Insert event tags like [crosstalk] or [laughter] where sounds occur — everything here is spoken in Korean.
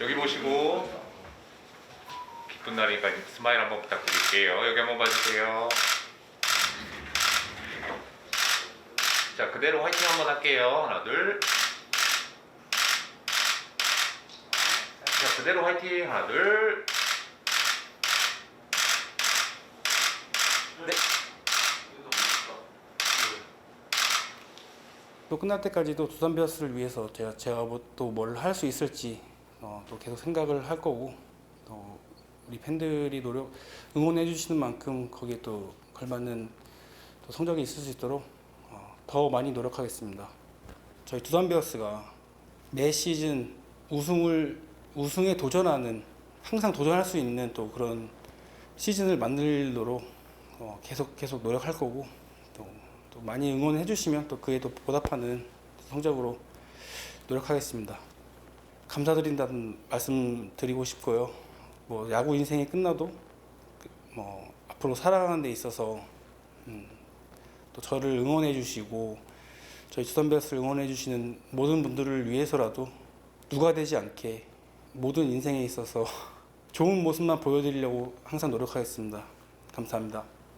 여기 보시고 기쁜 날이니까 스마일 한번 부탁드릴게요. 여기 한번 봐주세요. 자 그대로 화이팅 한번 할게요. 하나 둘. 자 그대로 화이팅 하나 둘. 네. 또 끝날 때까지도 두산 베어스를 위해서 제가 제가 뭐또뭘 할 수 있을지 어, 또 계속 생각을 할 거고 또 우리 팬들이 노력 응원해 주시는 만큼 거기에 또 걸맞는 또 성적이 있을 수 있도록 어, 더 많이 노력하겠습니다. 저희 두산 베어스가 매 시즌 우승을 우승에 도전하는 항상 도전할 수 있는 또 그런 시즌을 만들도록 어, 계속 계속 노력할 거고 또, 또 많이 응원해 주시면 또 그에 또 보답하는 성적으로 노력하겠습니다. 감사드린다는 말씀 드리고 싶고요. 뭐 야구 인생이 끝나도 그, 뭐 앞으로 살아가는 데 있어서 음, 또 저를 응원해 주시고 저희 두산베어스를 응원해 주시는 모든 분들을 위해서라도 누가 되지 않게 모든 인생에 있어서 [laughs] 좋은 모습만 보여드리려고 항상 노력하겠습니다. 감사합니다.